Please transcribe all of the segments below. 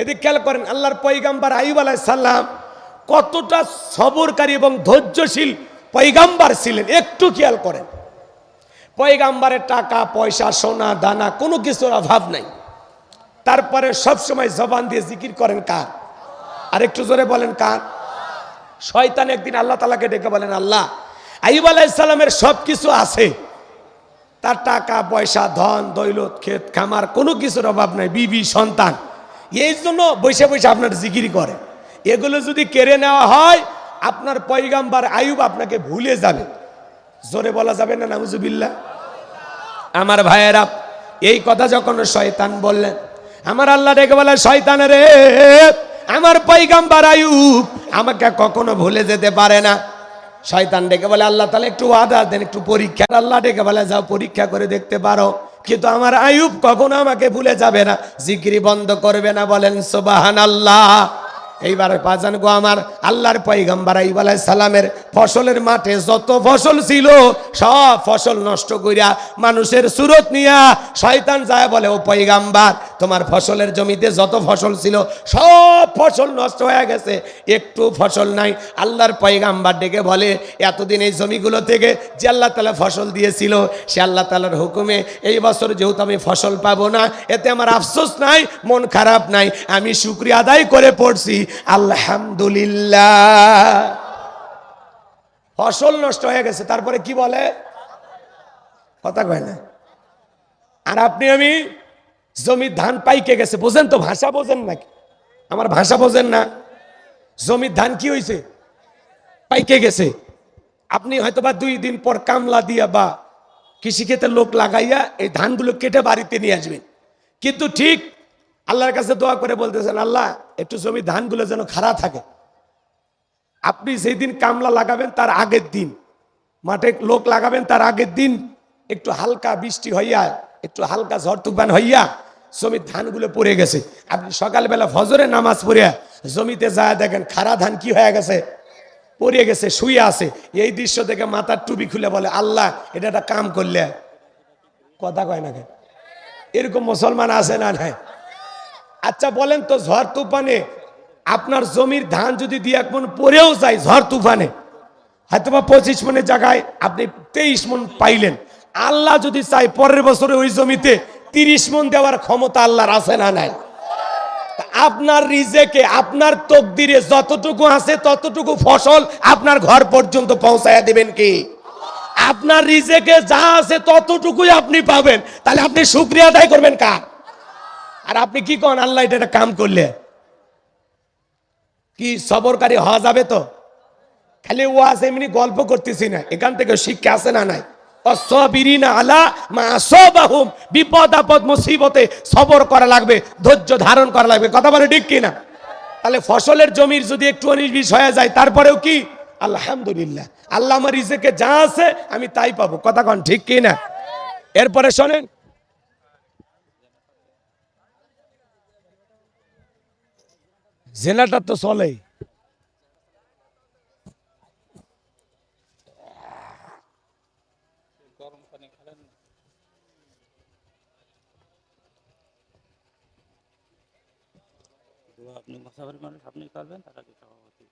এদিক খেয়াল করেন, আল্লাহর পৈগাম্বার আইব সাল্লাম কতটা সবরকারী এবং ধৈর্যশীল পৈগাম্বার ছিলেন, একটু খেয়াল করেন। পয়গাম্বারের টাকা, পয়সা, সোনা, দানা, কোনো কিছুর অভাব নাই। তারপরে সবসময় জবান দিয়ে জিকির করেন কার? আর একটু জোরে বলেন কার? শয়তান একদিন আল্লাহ তালাকে ডেকে বলেন, আল্লাহ আইব আলাইসাল্লামের সব কিছু আছে। তার টাকা, পয়সা, ধন, দৈলত, ক্ষেত, খামার, কোনো কিছুর অভাব নাই, বিবি, সন্তান। এই জন্য বসে বসে আপনার জিকির করে। এগুলো যদি কেড়ে নেওয়া হয়, আপনার পয়গাম্বার আয়ুব আপনাকে ভুলে যাবে। জোরে বলা যাবে না, নাউজুবিল্লাহ? আমার ভাইয়েরা, এই কথা যখন শয়তান বললেন, আমার আল্লাহ ডেকে বলে শয়তান রে, আমার পৈগাম্বার আয়ুব আমাকে কখনো ভুলে যেতে পারে না। শয়তান ডেকে বলে, আল্লাহ তাহলে একটু ওয়াদা দেন, একটু পরীক্ষা। আল্লাহ ডেকে বলে, যাও পরীক্ষা করে দেখতে পারো। কিন্তু আমার আয়ুব কখনো আমাকে ভুলে যাবে না। জিকিরি বন্ধ করবে না, বলেন সোবাহান আল্লাহ এইবার পাজান গো, আমার আল্লাহর পৈগম্বার আইব সালামের ফসলের মাঠে যত ফসল ছিল, সব ফসল নষ্ট করিয়া মানুষের সুরত নিয়া শয়তান যায় বলে, ও পৈগাম্বার তোমার ফসলের জমিতে যত ফসল ছিল, সব ফসল নষ্ট হয়ে গেছে। একটু ফসল নাই, আল্লাহর পয়গাম্বার ডেকে বলে, এতদিন এই জমিগুলো থেকে যে আল্লাহ তালা ফসল দিয়েছিল, সে আল্লাহ তালার হুকুমে এই বছর যেহেতু আমি ফসল পাবো না, এতে আমার আফসোস নাই, মন খারাপ নাই, আমি শুক্রিয়া আদায় করে পড়ছি। আলহামদুলিল্লাহ। ফসল নষ্ট হয়ে গেছে, তারপরে কি বলে? কথা কয় না। আর আপনি আমি জমির ধান পাইকে গেছে। বোঝেন তো ভাষা বোঝেন নাকি? আমার ভাষা বোঝেন না। জমির ধান কি হয়েছে পাইকে গেছে। আপনি হয়তো বা দুই দিন পর কামলা দিয়া বা কৃষিক্ষেত্রে লোক লাগাইয়া এই ধানগুলো কেটে বাড়িতে নিয়ে আসবেন। কিন্তু ঠিক আল্লাহর কাছে দোয়া করে বলতেছেন, আল্লাহ, একটু জমি ধানগুলো যেন খাড়া থাকে। আপনি সেই দিন কামলা লাগাবেন তার আগের দিন, মাঠে লোক লাগাবেন তার আগের দিন, একটু হালকা বৃষ্টি হইয়া, একটু হালকা ঝড় তুফান হইয়া জমির ধানগুলো পড়ে গেছে। আপনি সকালবেলা ফজরে নামাজ পড়িয়া জমিতে যায় দেখেন খারা ধান কি হয়ে গেছে? পড়ে গেছে, শুয়ে আছে। এই দৃশ্য দেখে মাথার টুপি খুলে বলে, আল্লাহ, এটা একটা কাম করলে। কথা কয় না কেন? এরকম মুসলমান আছে না নাই? আচ্ছা বলেন তো, ঝড় তুফানে আপনার জমির ধান যদি দিয়ে এক মন পরেও যায়, ঝড় তুফানে হয়তো বা পঁচিশ মনের জায়গায় আপনি তেইশ মন পাইলেন। আল্লাহ যদি চাই পরের বছরে ওই জমিতে তিরিশ মন দেওয়ার ক্ষমতা আল্লাহর আছে না নাই? আপনার রিজেকে, আপনার তকদিরে যতটুকু আছে ততটুকু ফসল আপনার ঘর পর্যন্ত পৌঁছায়া দিবেন কি? আপনার রিজেকে যা আছে ততটুকুই আপনি পাবেন। তাহলে আপনি শুক্রিয়া আদায় করবেন কার? আর আপনি কি কন, আল্লাহ এটা কাম করলে। কি সবরকারী হওয়া যাবে তো? খালি ওয়াজ এমনি গল্প করতেছি না। এখান থেকে শিক্ষা আছে না নাই? অসবিরিনা আলা মা বিপদ আপদ মুসিবতে সবর করা লাগবে, ধৈর্য ধারণ করা লাগবে। কথা বলে ঠিক তাহলে ফসলের জমির যদি একটু বিশ হয়ে যায়, তারপরেও কি? আল্লাহ আমার যা আছে, আমি তাই পাবো। কথা কন ঠিক কিনা? এরপরে শোনেন। জেনাটা তো চলেই দোয়া মাসাবাড়ির মানুষ আপনি করবেন তার আগে সভাপতি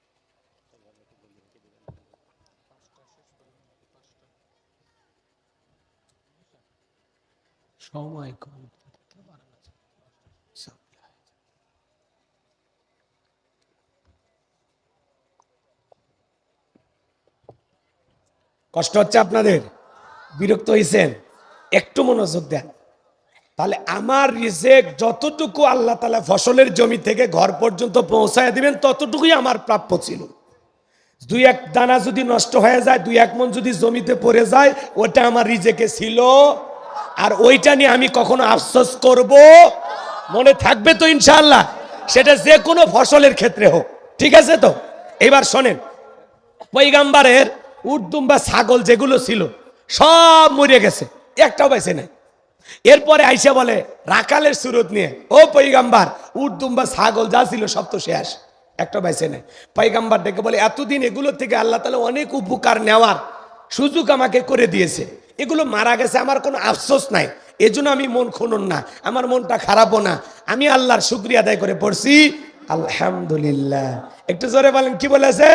কষ্ট হচ্ছে আপনাদের। বিরক্ত হয়েছেন একটু মনোযোগ দেন। তাহলে আমার রিজেক যতটুকু আল্লাহ তালা ফসলের জমি থেকে ঘর পর্যন্ত পৌঁছায় দিবেন, ততটুকুই আমার প্রাপ্য ছিল। দুই এক দানা যদি নষ্ট হয়ে যায়, দুই এক মন যদি জমিতে পড়ে যায়, ওটা আমার রিজেকে ছিল। আর ওইটা নিয়ে আমি কখনো আফসোস করব। মনে থাকবে তো ইনশাআল্লাহ, সেটা যে কোনো ফসলের ক্ষেত্রে হোক। ঠিক আছে তো? এবার শোনেন পৈগাম্বারের উর্দুম বা ছাগল যেগুলো ছিল, সব মরে গেছে। একটাও বেঁচে নাই। এরপরে আইসা বলে, রাকালের সুরত নিয়ে, ও পৈগাম্বার উর্দুম বা ছাগল, যা ছিল সব তো শেষ। একটা বেঁচে নেই পৈগাম্বার ডেকে বলে, এতদিন এগুলো থেকে আল্লাহ তালা অনেক উপকার নেওয়ার সুযোগ আমাকে করে দিয়েছে। এগুলো মারা গেছে, আমার কোনো আফসোস নাই। এজন্য আমি মন খুনুন না, আমার মনটা খারাপও না। আমি আল্লাহর শুক্রিয়া আদায় করে পড়ছি। আলহামদুলিল্লাহ। একটু জোরে বলেন, কি বলেছে?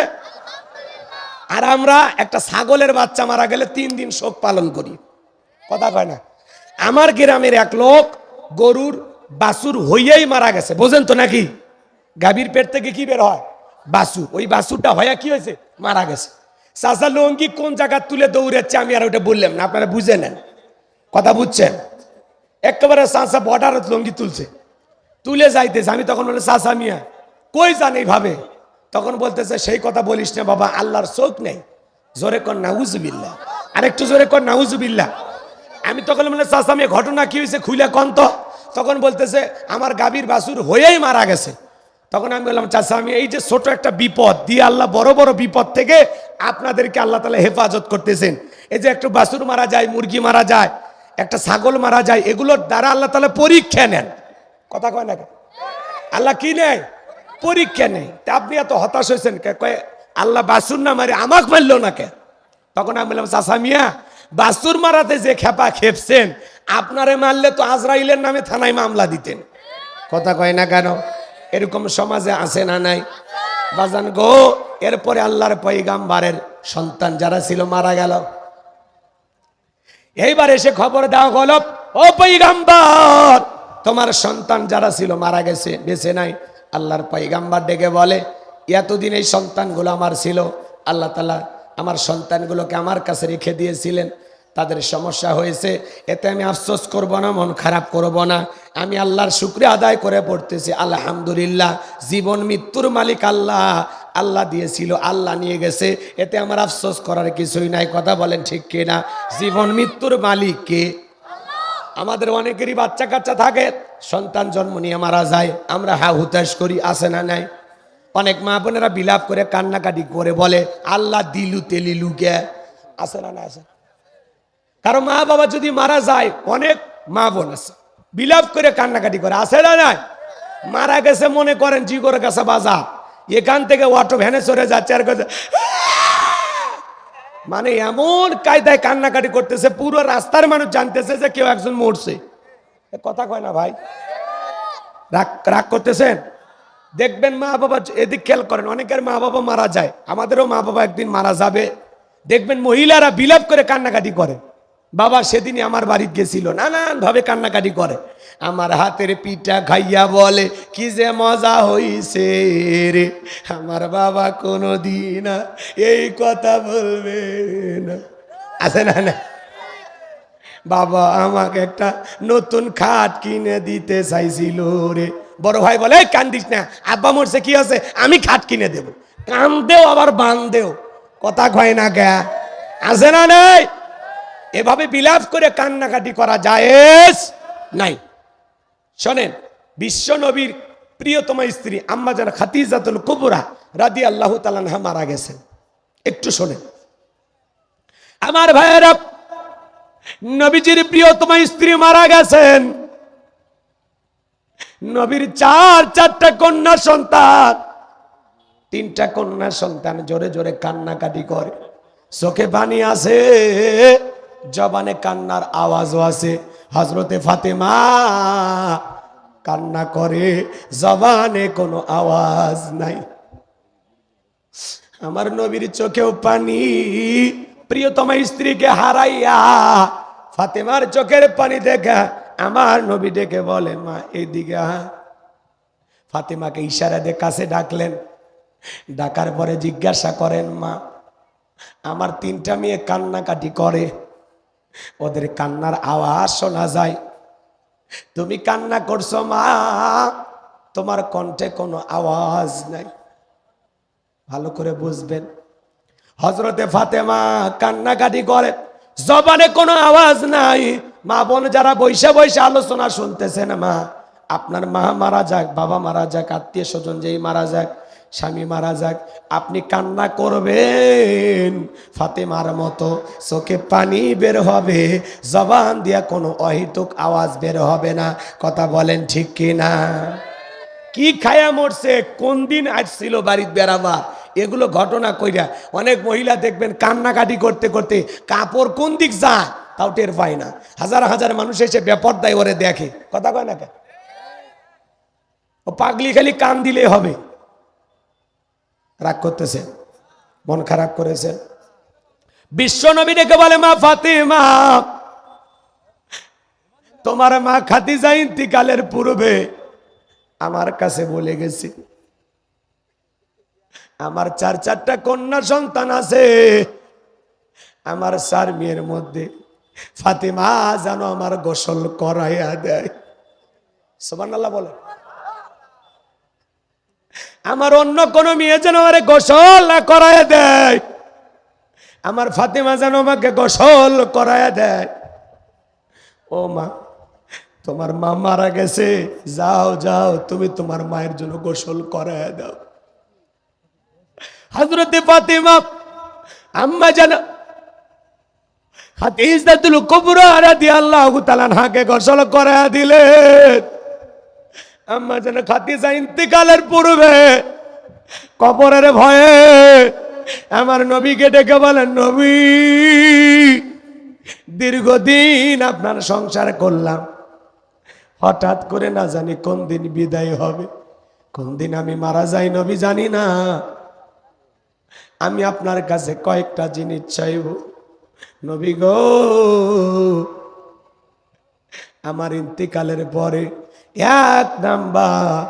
আর আমরা একটা ছাগলের বাচ্চা মারা গেলে তিন দিন শোক পালন করি। কথা কয় না? আমার গ্রামের এক লোক গরুর বাসুর হইয়াই মারা গেছে। বোঝেন তো নাকি? গাভীর পেট থেকে কি বের হয়? বাসুর ওই বাসুরটা হইয়া কি হয়েছে মারা গেছে। চাষা লঙ্গি কোন জায়গা তুলে দৌড়াচ্ছে আমি আর ওটা বললাম না, আপনারা বুঝে নেন। কথা বুঝছেন? একেবারে চাষা বর্ডারত লঙ্গি তুলছে। তুলে যাইতেছে। আমি তখন বলে চাষা মিয়া, কই জান এইভাবে? তখন বলতেছে, সেই কথা বলিস না বাবা, আল্লাহর চোখ নেই। জোরে কর নাউজুবিল্লা আরেকটু জোরে কর নাউজুবিল্লা আমি তখন বলে চাষা মিয়া ঘটনা কি হয়েছে খুলে কন তো? তখন বলতেছে, আমার গাভীর বাসুর হয়েই মারা গেছে। তখন আমি বললাম চাষা আমি এই যে ছোট একটা বিপদ, দিয়ে আল্লাহ বড় বড় বিপদ থেকে আপনাদেরকে আল্লাহ তালা হেফাজত করতেছেন। এই যে একটু বাসুর মারা যায়, মুরগি মারা যায়, একটা ছাগল মারা যায়, এগুলোর দ্বারা আল্লাহ তালা পরীক্ষা নেন। কথা কয় না? আল্লাহ কি নেয়? পরীক্ষা নেই তা আপনি এত হতাশ হয়েছেন? কে- কয়, আল্লাহ বাসুর না মারে, আমাক মারলো না কে তখন আমি বললাম চাষা মিয়া বাসুর মারাতে যে খেপা খেপছেন, আপনারে মারলে তো আজরাইলের নামে থানায় মামলা দিতেন। কথা কয় না কেন? এরকম সমাজে আছে না নাই? বাজান গো, এরপরে আল্লাহর পৈগাম্বারের সন্তান যারা ছিল, মারা গেল। এইবার এসে খবর দেওয়া হলো, ও পৈগাম্বার তোমার সন্তান যারা ছিল, মারা গেছে, বেঁচে নাই। আল্লাহর পৈগাম্বার ডেকে বলে, এতদিন এই সন্তানগুলো আমার ছিল, আল্লাহ তালা আমার সন্তানগুলোকে আমার কাছে রেখে দিয়েছিলেন। তাদের সমস্যা হয়েছে। এতে আমি আফসোস করব না, মন খারাপ করব না। আমি আল্লাহর শুক্রিয়া আদায় করে পড়তেছি। আলহামদুলিল্লাহ, জীবন মৃত্যুর মালিক আল্লাহ। আল্লাহ দিয়েছিল, আল্লাহ নিয়ে গেছে। এতে আমার আফসোস করার কিছুই নাই। কথা বলেন ঠিক কিনা? জীবন মৃত্যুর মালিক কে? আমাদের অনেকেরই বাচ্চা কাচ্চা থাকে। সন্তান জন্ম নিয়ে মারা যায়। আমরা হা হুতাশ করি আসে না নাই? অনেক মা বোনেরা বিলাপ করে, কান্নাকাটি করে, বলে, আল্লাহ দিলু তেলিলু কে আসে না না আসে কারণ মা বাবা যদি মারা যায়, অনেক মা বোন আছে, বিলাপ করে, কান্নাকাটি করে আসে না নাই? মারা গেছে মনে করেন জি করে গেছে বাজা, এখান থেকে অটো ভ্যানে চড়ে যাচ্ছে আর কাছে মানে এমন কায়দায় কান্নাকাটি করতেছে, পুরো রাস্তার মানুষ জানতেছে যে কেউ একজন মরছে। কথা কয় না ভাই? রাগ রাগ করতেছেন? দেখবেন মা বাবা এদিক খেয়াল করেন, অনেকের মা বাবা মারা যায়, আমাদেরও মা বাবা একদিন মারা যাবে। দেখবেন মহিলারা বিলাপ করে কান্নাকাটি করে। বাবা সেদিনই আমার বাড়িতে গেছিল নানান ভাবে কান্নাকাটি করে। আমার হাতের পিঠা খাইয়া বলে, কি যে মজা হইছে রে, আমার বাবা কোনো দিন এই কথা বলবে না। আছে না না বাবা আমাকে একটা নতুন খাট কিনে দিতে চাইছিল রে। বড় ভাই বলে "এই, কান্দিস না। আব্বা মরছে কি আছে আমি খাট কিনে দেব। কান্দেও আবার বান্ধেও কথা কয় না কে আছে না নাই? এভাবে বিলাপ করে কান্নাকাটি করা যায় নাই। শোনেন বিশ্ব নবীর প্রিয়তমা স্ত্রী আম্মা যেন খাতিজাতুল কুবরা রাদি আল্লাহ তালানহা মারা গেছেন। একটু শোনেন। আমার ভাইয়েরা নবীজির প্রিয়তমা স্ত্রী মারা গেছেন। নবীর চার, চারটা কন্যা সন্তান। তিনটা কন্যা সন্তান জোরে জোরে কান্নাকাটি করে। চোখে পানি আছে, জবানে কান্নার আওয়াজও আছে। হজরতে ফাতেমা কান্না করে, জবানে কোনো আওয়াজ নাই। আমার নবীর চোখেও পানি। প্রিয়তমা স্ত্রীকে হারাইয়া ফাতেমার চোখের পানি দেখা আমার নবী ডেকে বলে মা এইদিকে আয়। ফাতেমাকে ইশারা দিয়ে কাছে ডাকলেন। ডাকার পরে জিজ্ঞাসা করেন, মা, আমার তিনটা মেয়ে কান্নাকাটি করে। ওদের কান্নার আওয়াজ শোনা যায়। তুমি কান্না করছ, মা, তোমার কণ্ঠে কোনো আওয়াজ নাই। ভালো করে বুঝবেন। হজরতে ফাতেমা কান্নাকাটি করে, জবানে কোনো আওয়াজ নাই। মা বোন যারা বৈশা বৈশা আলোচনা শুনতেছেন মা, আপনার মা মারা যাক, বাবা মারা যাক, আত্মীয় স্বজন যেই মারা যাক, স্বামী মারা যাক, আপনি কান্না করবেন। ফাতেমার মতো চোখে পানি বের হবে, জবান দিয়া কোনো অহিতুক আওয়াজ বের হবে না। কথা বলেন ঠিক কি না? কি খায়া মরছে, কোন দিন আসছিল বাড়ির বেড়াবার এগুলো ঘটনা কইরা অনেক মহিলা দেখবেন কান্নাকাটি করতে করতে কাপড় কোন দিক যায়? তাও টের পায় না। হাজার হাজার মানুষ এসে বেপরদায় ওরে দেখে। কথা কয় না ও পাগলি খালি কান দিলে হবে। রাগ করতেছে। মন খারাপ করেছে। বিশ্ব নবী ডেকে বলে, মা ফাতিমা, তোমার মা খাতি খাদিজা ইন্তিকালের পূর্বে আমার কাছে বলে গেছে, আমার চার চারটা কন্যা সন্তান আছে, আমার চার মেয়ের মধ্যে ফাতিমা যেন আমার গোসল করাইয়া দেয়। সোমান আল্লাহ বলে আমার অন্য কোনো মেয়ে যেন আমারে গোসল না করাইয়া দেয়। আমার ফাতিমা যেন আমাকে গোসল করাইয়া দেয়। ও মা, তোমার মা মারা গেছে। যাও যাও, তুমি তোমার মায়ের জন্য গোসল করাইয়া দাও। হজরতে ফাতিমা, আম্মা যেন হাতিজাতুল কুবরা রাদিয়াল্লাহু তাআলা হাকে গোসল করাইয়া দিলেন। আম্মা যেন খাতিজা ইন্তিকালের পূর্বে কবরের ভয়ে আমার নবীকে ডেকে বলেন, নবী, দীর্ঘদিন আপনার সংসার করলাম। হঠাৎ করে না জানি কোন দিন বিদায় হবে। কোন দিন আমি মারা যাই নবী জানি না। আমি আপনার কাছে কয়েকটা জিনিস চাইব। নবী গো, আমার ইন্তিকালের পরে এক নাম্বার,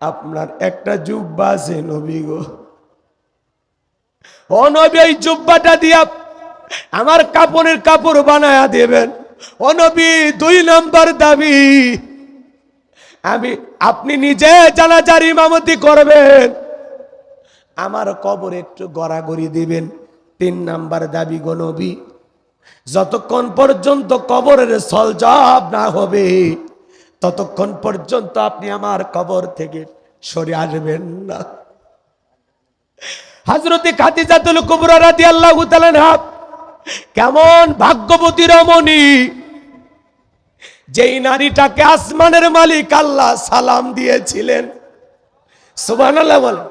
আপনার একটা জুব্বা আছে নবী গো। ও নবী, এই জুব্বাটা দিয়া আমার কাপড়ের কাপড় বানায়া দেবেন। ও নবী, দুই নাম্বার দাবি, আমি, আপনি নিজে জানাজার ইমামতি করবেন। আমার কবর একটু গড়াগড়ি দিবেন। তিন নাম্বার দাবি, গো নবী, যতক্ষণ পর্যন্ত কবরের সলজব না হবে, ততক্ষণ পর্যন্ত আপনি আমার কবর থেকে সরে আসবেন না। হাজরতে খাতিজাতুল কুবরা তাআলা আনহা, কেমন ভাগ্যবতী রমণী, যেই নারীটাকে আসমানের মালিক আল্লাহ সালাম দিয়েছিলেন। সুবহানাল্লাহ বলে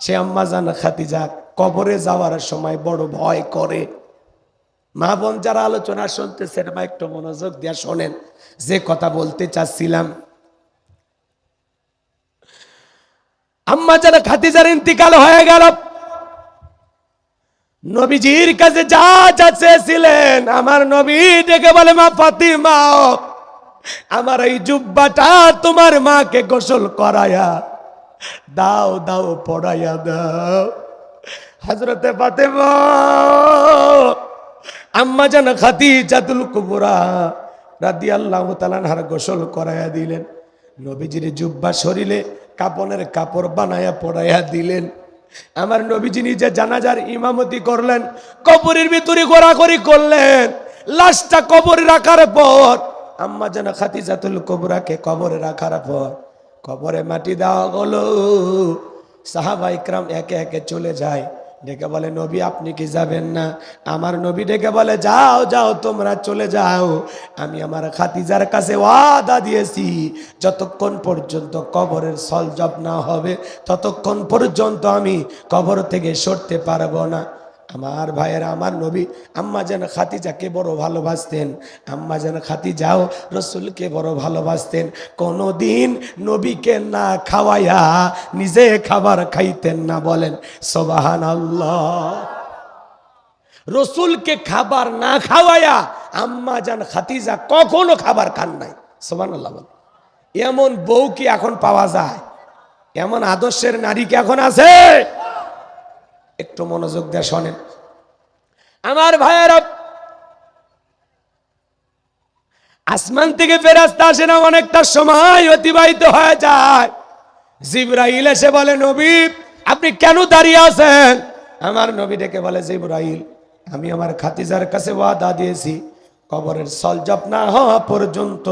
সে আম্মা জান খাতিজা কবরে যাওয়ার সময় বড় ভয় করে। মা বোন যারা আলোচনা শুনতেছেন, মা একটু মনোযোগ দিয়া শোনেন, যে কথা বলতে চাচ্ছিলাম। আম্মা যারা খাতিজার ইন্তিকাল হয়ে গেল। নবীজির কাছে যা যা চেয়েছিলেন, আমার নবী ডেকে বলে, মা ফাতিমা, আমার এই জুব্বাটা তোমার মাকে গোসল করায়া দাও দাও পড়াইয়া দাও। হজরতে ফাতেমা, আম্মা জান খাতি জাতুল কুবরা রাদি আল্লাহ তালানহার গোসল করাইয়া দিলেন। নবীজির জুব্বা শরীরে কাপনের কাপড় বানায়া পড়াইয়া দিলেন। আমার নবীজি নিজে জানাজার ইমামতি করলেন, কবরের ভিতরে ঘোরাঘুরি করলেন। লাশটা কবরে রাখার পর, আম্মা যেন খাতি জাতুল কবরাকে কবরে রাখার পর, কবরে মাটি দেওয়া হলো। সাহাবা ইকরাম একে একে চলে যায়। ডেকে বলে, নবী, আপনি কি যাবেন না? আমার নবী ডেকে বলে, যাও যাও, তোমরা চলে যাও। আমি আমার খাতিজার কাছে ওয়াদা দিয়েছি, যতক্ষণ পর্যন্ত কবরের সলজব না হবে, ততক্ষণ পর্যন্ত আমি কবর থেকে সরতে পারব না। আমার ভাইয়ের, আমার নবী, আম্মা যেন খাতিজাকে বড় ভালোবাসতেন, আম্মা যেন খাতিজাও রসুলকে বড় ভালোবাসতেন, কোনোদিন নবীকে না খাওয়াইয়া নিজে খাবার খাইতেন না বলেন সোবাহান আল্লাহ রসুলকে খাবার না খাওয়াইয়া আম্মা যান খাতিজা কখনো খাবার খান নাই সোবান এমন বউ কি এখন পাওয়া যায়? এমন আদর্শের নারী কি এখন আছে? একটু মনোযোগ দিয়ে শোনেন। আমার ভাইয়েরা আসমান থেকে ফেরাস্তা আসে না অনেকটা সময় অতিবাহিত হয়ে যায়। জিব্রাইল এসে বলে নবী আপনি কেন দাঁড়িয়ে আছেন? আমার নবী ডেকে বলে জিব্রাইল আমি আমার খাতিজার কাছে ওয়াদা দিয়েছি। কবরের সলজপ না হওয়া পর্যন্ত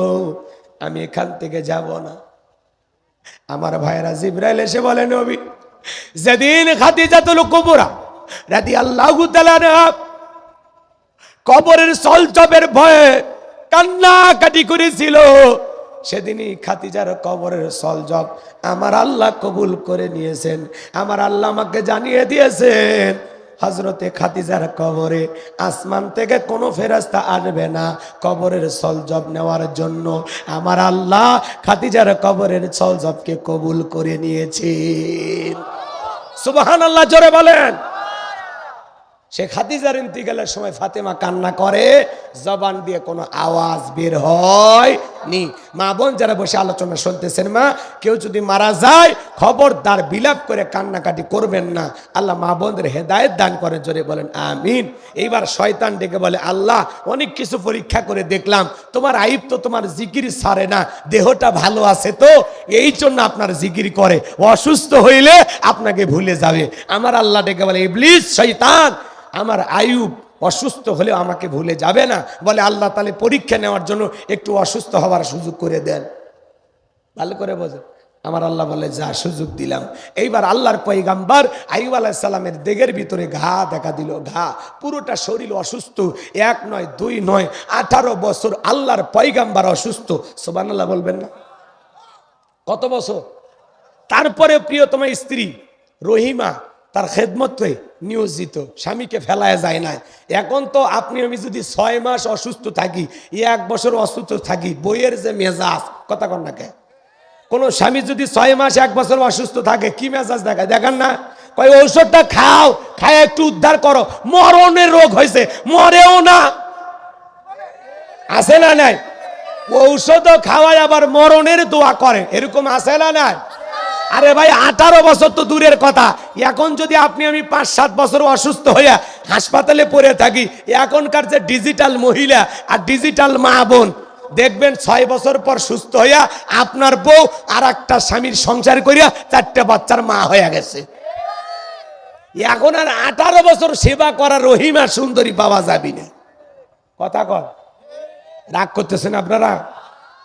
আমি এখান থেকে যাব না। আমার ভাইয়েরা জিব্রাইল এসে বলে নবী যেদিন খাদিজাতুল কুবরা রাদি আল্লাহ কবরের সলচপের ভয়ে কান্নাকাটি করেছিল, সেদিনই খাতিজার কবরের সলজব আমার আল্লাহ কবুল করে নিয়েছেন, আমার আল্লাহ আমাকে জানিয়ে দিয়েছেন হজরতে খাতিজার কবরে আসমান থেকে কোনো ফেরাস্তা আসবে না কবরের সলজব নেওয়ার জন্য, আমার আল্লাহ খাতিজার কবরের সলজবকে কবুল করে নিয়েছেন। সুবাহান আল্লাহ জোরে বলেন। সে খাদিজার ইন্তিকালের সময় ফাতেমা কান্না করে, জবান দিয়ে কোনো আওয়াজ বের হয় নি মা বোন যারা বসে আলোচনা শুনতেছেন মা, কেউ যদি মারা যায়, খবরদার বিলাপ করে কান্নাকাটি করবেন না। আল্লাহ মা বোনদের হেদায়েত দান করে জোরে বলেন, আমিন। এইবার শয়তান ডেকে বলে, আল্লাহ, অনেক কিছু পরীক্ষা করে দেখলাম, তোমার আইব তো তোমার জিকির সারে না, দেহটা ভালো আছে তো, এই জন্য আপনার জিকির করে। অসুস্থ হইলে আপনাকে ভুলে যাবে। আমার আল্লাহ ডেকে বলে, ইবলিস, শয়তান, আমার আয়ুব অসুস্থ হলেও আমাকে ভুলে যাবে না। বলে আল্লাহ তাহলে পরীক্ষা নেওয়ার জন্য একটু অসুস্থ হওয়ার সুযোগ করে দেন। ভালো করে বোঝে আমার আল্লাহ বলে, যা সুযোগ দিলাম। এইবার আল্লাহর পৈগাম্বার আইব আলাহিসাল্লামের দেগের ভিতরে ঘা দেখা দিল। ঘা, পুরোটা শরীর অসুস্থ। এক নয়, দুই নয়, আঠারো বছর আল্লাহর পৈগাম্বার অসুস্থ। সোবান আল্লাহ বলবেন না? কত বছর? তারপরে প্রিয়তম স্ত্রী রহিমা, তার খেদমতে নিয়োজিত, স্বামীকে ফেলায় যায় না এখন তো আপনি, আমি যদি ছয় মাস অসুস্থ থাকি এক বছর অসুস্থ থাকি, বইয়ের যে মেজাজ, কথা কন না কে? কোনো স্বামী যদি ছয় মাস, এক বছর অসুস্থ থাকে, কি মেজাজ দেখায়? দেখেন না। কয়, ঔষধটা খাও, খায় একটু উদ্ধার করো। মরণের রোগ হয়েছে, মরেও না। আছে না নাই? ঔষধও খাওয়ায়, আবার মরণের দোয়া করে। এরকম আছে না নাই? আরে ভাই, আঠারো বছর তো দূরের কথা। এখন যদি আপনি আমি পাঁচ, সাত বছর অসুস্থ হইয়া হাসপাতালে পড়ে থাকি, এখনকার যে ডিজিটাল মহিলা আর ডিজিটাল মা বোন, দেখবেন ছয় বছর পর সুস্থ হইয়া আপনার বউ আর একটা স্বামীর সংসার করিয়া চারটে বাচ্চার মা হয়ে গেছে। এখন আর আঠারো বছর সেবা করা রহিমা সুন্দরী পাওয়া যাবি না। কথা কর রাগ করতেছেন আপনারা?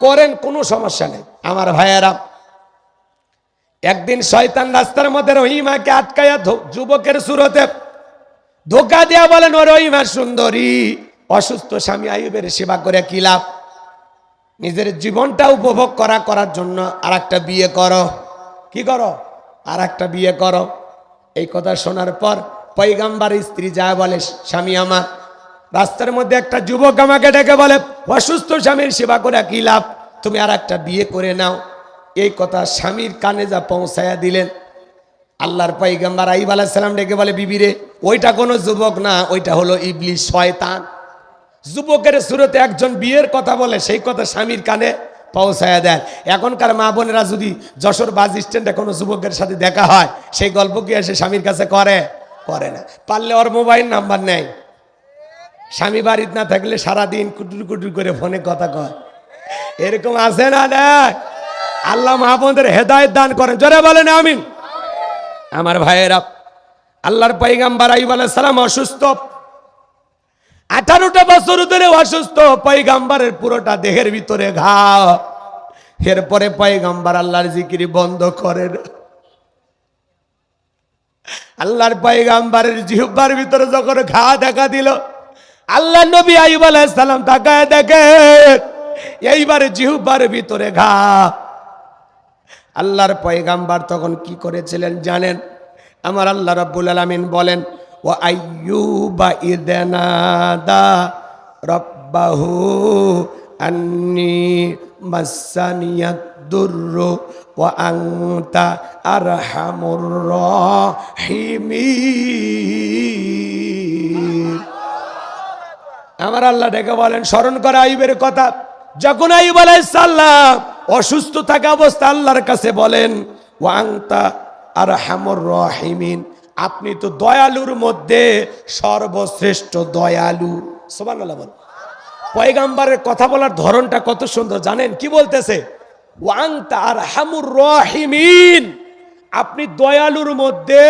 করেন, কোনো সমস্যা নেই। আমার ভাইয়েরা একদিন শয়তান রাস্তার মধ্যে রহিমাকে আটকাইয়া যুবকের সুরতে ধোকা দেয়া বলেন ও রহিমা সুন্দরী, অসুস্থ স্বামী আয়ুবের সেবা করে কি লাভ? নিজের জীবনটা উপভোগ করা, করার জন্য আর একটা বিয়ে করো। কি করো? আর একটা বিয়ে করো। এই কথা শোনার পর পৈগাম্বার স্ত্রী যা বলে, স্বামী আমার, রাস্তার মধ্যে একটা যুবক আমাকে ডেকে বলে, অসুস্থ স্বামীর সেবা করে কি লাভ? তুমি আর একটা বিয়ে করে নাও এই কথা স্বামীর কানে যা পৌঁছায়া দিলেন, আল্লাহর পৈগাম্বার আইব আলাহিসাল্লাম ডেকে বলে বিবিরে ওইটা কোনো যুবক না, ওইটা হলো ইবলি শয়তান। যুবকের সুরতে একজন বিয়ের কথা বলে, সেই কথা স্বামীর কানে পৌঁছায় দেন। এখনকার মা বোনেরা যদি যশোর বাস স্ট্যান্ডে কোনো যুবকের সাথে দেখা হয়, সেই গল্প কি এসে স্বামীর কাছে করে? করে না। পারলে ওর মোবাইল নাম্বার নেয় স্বামী বাড়িতে না থাকলে সারাদিন কুটুর কুটুর করে ফোনে কথা কয়। এরকম আছে না না আল্লাহ মা বোনদের হেদায়ত দান করেন। জোরে বলেন আমিন। আমার ভাইয়েরা, আল্লাহর পাইগাম্বার আইব আলাইহিস সালাম অসুস্থ। আঠারোটা বছর ধরে অসুস্থ। পৈগাম্বারের পুরোটা দেহের ভিতরে ঘা। এরপরে পৈগাম্বার আল্লাহর জিকিরি বন্ধ করেন। আল্লাহর পৈগাম্বারের জিহ্বার ভিতরে যখন ঘা দেখা দিল আল্লাহ নবী আইব সালাম তাকায় দেখে এইবারে জিহ্বার ভিতরে ঘা। আল্লাহর পয়গাম্বার তখন কি করেছিলেন জানেন? আমার আল্লাহ রাব্বুল আলামিন বলেন ও আইয়ুবা ইদনাদা রব্বাহু আন্নি মাসানিয়াদ দুররু ওয়া আনতা আরহামুর রাহিমিন। আমার আল্লাহ ডেকে বলেন, স্মরণ করে আইবের কথা। যখন আইব আলাইসাল্লাম অসুস্থ থাকা অবস্থা আল্লাহর কাছে বলেন, ওয়াংতা আর হামর রহিমিন। আপনি তো দয়ালুর মধ্যে সর্বশ্রেষ্ঠ দয়ালু। সোমান বল পয়গাম্বারের কথা বলার ধরনটা কত সুন্দর, জানেন? কি বলতেছে? ওয়াংতা আর হামুর রহিমিন। আপনি দয়ালুর মধ্যে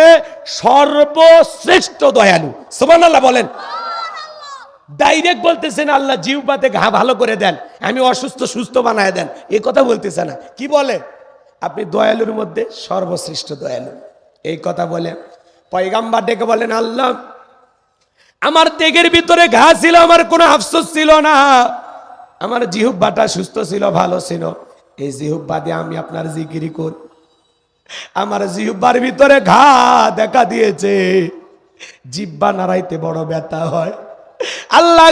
সর্বশ্রেষ্ঠ দয়ালু। সোমান বলেন। ডাইরেক্ট বলতেছেন, আল্লাহ জিহ্বাতে ঘা ভালো করে দেন, আমি অসুস্থ, সুস্থ বানায় দেন। এ কথা বলতেছে না। কি বলে? আপনি দয়ালুর মধ্যে সর্বশ্রেষ্ঠ দয়ালু। এই কথা বলে। পয়গাম্বার ডেকে বলেন, আল্লাহ, আমার দেগের ভিতরে ঘা ছিল, আমার কোনো আফসোস ছিল না। আমার জিহুব্বাটা সুস্থ ছিল, ভালো ছিল। এই জিহুব্বা দিয়ে আমি আপনার জিকিরি করি। আমার জিহুব্বার ভিতরে ঘা দেখা দিয়েছে। জিব্বা নাড়াইতে বড় ব্যথা হয়। আল্লাহ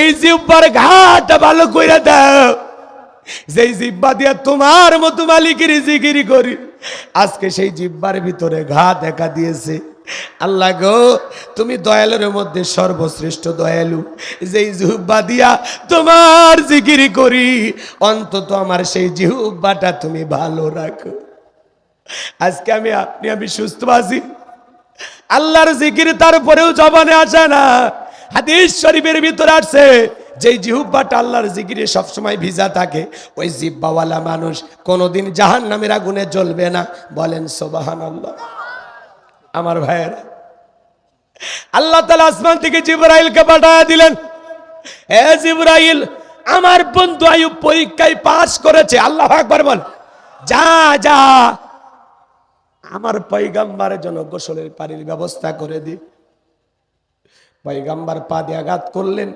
এই জিব্বার ঘাট ভালো কইরা দাও। যেই জিব্বা দিয়া তোমার মতো মালিকের জিগিরি করি, আজকে সেই জিব্বার ভিতরে ঘা দেখা দিয়েছে। আল্লাহ গো, তুমি দয়ালুর মধ্যে সর্বশ্রেষ্ঠ দয়ালু। যেই জিহ্বা দিয়া তোমার জিগিরি করি, অন্তত আমার সেই জিহ্বাটা তুমি ভালো রাখো। আজকে আমি আপনি আমি সুস্থ আছি। আল্লাহর জিকির তারপরেও জবানে আসে না। হাদিস শরীফের ভিতরে আসছে, যেই জিহুব্বাটা আল্লাহর জিকিরে সবসময় ভিজা থাকে, ওই জিব্বাওয়ালা মানুষ কোনোদিন জাহান নামের আগুনে জ্বলবে না। বলেন সোবাহান আল্লাহ আমার ভাইয়ের, আল্লাহ তালা আসমান থেকে জিব্রাইলকে পাঠায় দিলেন। হে জিব্রাইল, আমার বন্ধু আয়ুব পরীক্ষায় পাশ করেছে। আল্লাহ একবার বল। যা যা আমার পৈগাম্বারের জন্য গোসলের পানির ব্যবস্থা করে দি। পৈগাম্বার পা দিয়ে আঘাত করলেন,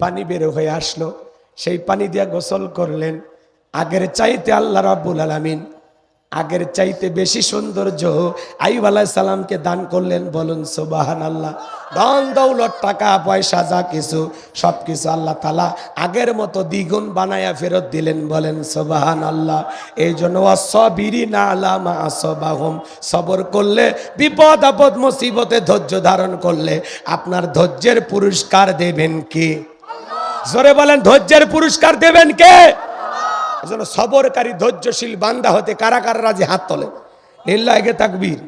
পানি বের হয়ে আসলো। সেই পানি দিয়ে গোসল করলেন। আগের চাইতে আল্লাহ রাব্বুল আলামিন আগের চাইতে বেশি সৌন্দর্য আইব আলাইহিস সালামকে দান করলেন, বলুন সুবাহান আল্লাহ ধন, দৌলত, টাকা, পয়সা, যা কিছু সব কিছু আল্লাহ তালা আগের মতো দ্বিগুণ বানায়া ফেরত দিলেন, বলেন সোবাহান আল্লাহ এই জন্য অসবিরি না আসবাহম। সবর করলে, বিপদ, আপদ, মুসিবতে ধৈর্য ধারণ করলে আপনার ধৈর্যের পুরস্কার দেবেন কে? জোরে বলেন, ধৈর্যের পুরস্কার দেবেন কে? এজন্য সবরকারী ধৈর্যশীল বান্দা হতে কারা কারা রাজি হাত তোলে। লিল্লাহে তাকবীর।